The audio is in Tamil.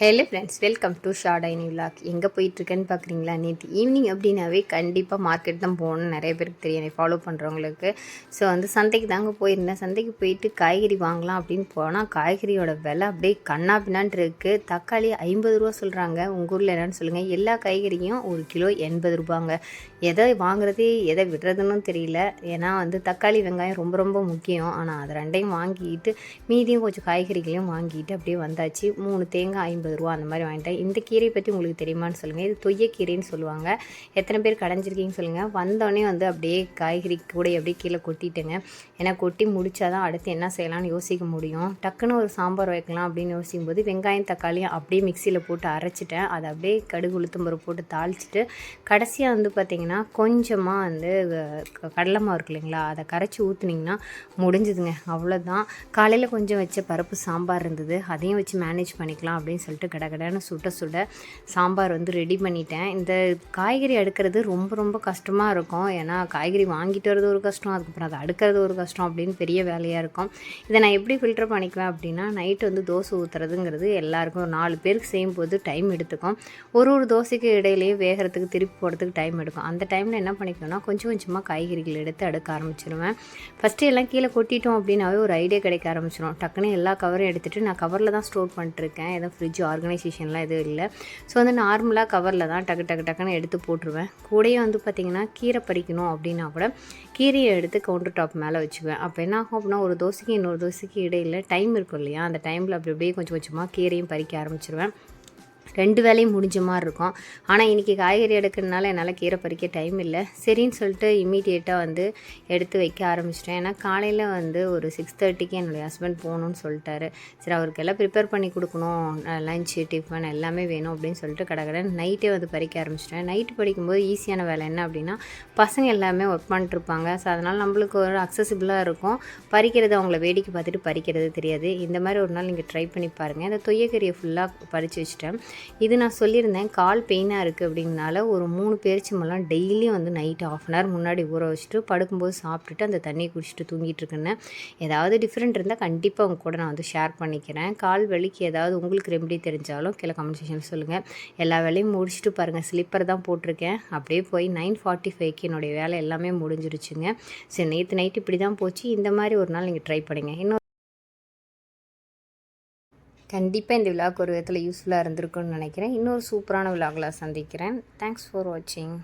ஹலோ ஃப்ரெண்ட்ஸ் வெல்கம் டு ஷார்டைனி விலாக் எங்கே போயிட்டுருக்கேன்னு பார்க்குறீங்களா நேற்று ஈவினிங் அப்படின்னாவே கண்டிப்பாக மார்க்கெட் தான் போகணும்னு நிறைய பேருக்கு தெரியும். என்னை ஃபாலோ பண்ணுறவங்களுக்கு ஸோ வந்து சந்தைக்கு தாங்க போயிருந்தேன். சந்தைக்கு போயிட்டு காய்கறி வாங்கலாம் அப்படின்னு போனால் காய்கறியோட விலை அப்படியே கண்ணா பின்னான்ட்டு இருக்குது தக்காளி ஐம்பது ரூபா சொல்கிறாங்க உங்கள் ஊரில் என்னென்னு சொல்லுங்கள் எல்லா காய்கறியும் ஒரு கிலோ எண்பது ரூபாங்க. எதை வாங்குறது எதை விடுறதுன்னு தெரியல. ஏன்னா வந்து தக்காளி வெங்காயம் ரொம்ப ரொம்ப முக்கியம். ஆனால் அது ரெண்டையும் வாங்கிட்டு மீதியும் கொஞ்சம் காய்கறிகளையும் வாங்கிட்டு அப்படியே வந்தாச்சு. மூணு தேங்காய் ஐம்பது ரூபா அந்த மாதிரி வாங்கிட்டேன். இந்த கீரை பற்றி உங்களுக்கு தெரியுமான்னு சொல்லுங்கள் இது தொய்யக்கீரைன்னு சொல்லுவாங்க. எத்தனை பேர் கடைஞ்சிருக்கீங்கன்னு சொல்லுங்கள் வந்தோடனே வந்து அப்படியே காய்கறி கூட அப்படியே கீழே கொட்டிட்டேங்க. ஏன்னா கொட்டி முடிச்சாதான் அடுத்து என்ன செய்யலாம்னு யோசிக்க முடியும். டக்குன்னு ஒரு சாம்பார் வைக்கலாம் அப்படின்னு யோசிக்கும் போது வெங்காயம் தக்காளியும் அப்படியே மிக்சியில் போட்டு அரைச்சிட்டேன். அதை அப்படியே கடுகு உளுத்தம்பருப்பு போட்டு தாளிச்சிட்டு கடைசியாக வந்து பார்த்திங்கன்னா கொஞ்சமாக வந்து கடலைமா கடலை மாவு இருக்கு இல்லைங்களா? அதை கரைச்சி ஊற்றுனீங்கன்னா முடிஞ்சுதுங்க. அவ்வளோதான் காலையில் கொஞ்சம் வச்ச பருப்பு சாம்பார் இருந்தது. அதையும் வச்சு மேனேஜ் பண்ணிக்கலாம் அப்படின்னு சொல்லிட்டு கடகடன்னு சுட சுட சாம்பார் வந்து ரெடி பண்ணிட்டேன். இந்த காய்கறி அடுக்கிறது ரொம்ப ரொம்ப கஷ்டமாக இருக்கும். ஏன்னா காய்கறி வாங்கிட்டு வரது ஒரு கஷ்டம் அதுக்கப்புறம் அதை அடுக்கிறது ஒரு கஷ்டம் அப்படின்னு பெரிய வேலையாக இருக்கும். இதை நான் எப்படி ஃபில்டர் பண்ணிக்குவேன் அப்படின்னா நைட்டு வந்து தோசை ஊற்றுறதுங்கிறது எல்லாருக்கும் ஒரு நாலு பேருக்கு செய்யும்போது டைம் எடுத்துக்கும். ஒரு ஒரு தோசைக்கு இடையிலேயே வேகிறதுக்கு திருப்பி போகிறதுக்கு டைம் எடுக்கும். அந்த டைமில் என்ன பண்ணிக்கணும்னா கொஞ்சம் கொஞ்சமாக காய்கறிகள் எடுத்து அடுக்க ஆரம்பிச்சிருவேன். ஃபஸ்ட்டு எல்லாம் கீழே கொட்டிட்டோம் அப்படின்னாவே ஒரு ஐடியா கிடைக்க ஆரம்பிச்சிடும் டக்குன்னு எல்லா கவரும் எடுத்துகிட்டு நான் கவரில் தான் ஸ்டோர் பண்ணிட்டுருக்கேன் எதுவும் ஃப்ரிட்ஜ் ஆர்கனைசேஷன்லாம் எதுவும் இல்லை. ஸோ வந்து நார்மலாக கவரில் தான் டக்கு டக்கு டக்குன்னு எடுத்து போட்டுருவேன். கூடயே வந்து பார்த்திங்கன்னா கீரை பறிக்கணும் அப்படின்னா கூட கீரையை எடுத்து கவுண்டர் டாப் மேலே வச்சுக்குவேன். அப்போ என்ன ஆகும் அப்படின்னா ஒரு தோசைக்கு இன்னொரு தோசைக்கு இடையில டைம் இருக்கும் இல்லையா? அந்த டைமில் அப்படி அப்படியே கொஞ்சம் கொஞ்சமாக கீரையும் பறிக்க ஆரம்பிச்சிருவேன். ரெண்டு வேலையும் முடிஞ்ச மாதிரி இருக்கும். ஆனால் இன்றைக்கி காய்கறி எடுக்கிறதுனால என்னால் கீரை பறிக்க டைம் இல்லை. சரின்னு சொல்லிட்டு இம்மீடியட்டாக வந்து எடுத்து வைக்க ஆரம்பிச்சிட்டேன். ஏன்னா காலையில் வந்து ஒரு சிக்ஸ் தேர்ட்டிக்கு என்னுடைய ஹஸ்பண்ட் போகணும்னு சொல்லிட்டாரு. சரி அவருக்கு எல்லாம் ப்ரிப்பேர் பண்ணி கொடுக்கணும். லஞ்சு டிஃபன் எல்லாமே வேணும் அப்படின்னு சொல்லிட்டு கடகடன் நைட்டே வந்து பறிக்க ஆரம்பிச்சிட்டேன். நைட்டு படிக்கும்போது ஈஸியான வேலை என்ன அப்படின்னா பசங்க எல்லாமே ஒர்க் பண்ணிட்டுருப்பாங்க. ஸோ அதனால் நம்மளுக்கு ஒரு அக்சசிபிளாக இருக்கும். பறிக்கிறது அவங்கள வேடிக்கை பார்த்துட்டு பறிக்கிறது தெரியாது. இந்த மாதிரி ஒரு நாள் நீங்கள் ட்ரை பண்ணி பாருங்கள் இந்த தொய்யக்கறியை ஃபுல்லாக பறித்து வச்சுட்டேன். இது நான் சொல்லியிருந்தேன் கால் பெயினாக இருக்குது அப்படிங்கனால ஒரு மூணு பேரிச்சம்பழம் டெய்லியும் வந்து நைட் ஆஃப் அன் ஹவர் முன்னாடி ஊற வச்சுட்டு படுக்கும்போது சாப்பிட்டுட்டு அந்த தண்ணியை குடிச்சிட்டு தூங்கிட்டு இருக்கேன்னு. ஏதாவது டிஃப்ரெண்ட் இருந்தால் கண்டிப்பாக உங்க கூட நான் வந்து ஷேர் பண்ணிக்கிறேன். கால் வலிக்கு ஏதாவது உங்களுக்கு ரெமெடி தெரிஞ்சாலும் கீழே கமெண்ட் செக்ஷனில் சொல்லுங்கள் எல்லா வேலையும் முடிச்சுட்டு பாருங்கள் ஸ்லிப்பர் தான் போட்டிருக்கேன். அப்படியே போய் நைன் ஃபார்ட்டி ஃபைவ்க்கு என்னுடைய வேலை எல்லாமே முடிஞ்சிருச்சுங்க. சரி நேற்று நைட்டு இப்படி தான் போச்சு. இந்த மாதிரி ஒரு நாள் நீங்கள் ட்ரை பண்ணுங்க. இன்னும் கண்டிப்பாக இந்த விழாக்கு ஒரு விதத்தில் யூஸ்ஃபுல்லாக இருந்திருக்குன்னு நினைக்கிறேன். இன்னொரு சூப்பரான விழாவில் சந்திக்கிறேன். தேங்க்ஸ் ஃபார் வாட்சிங்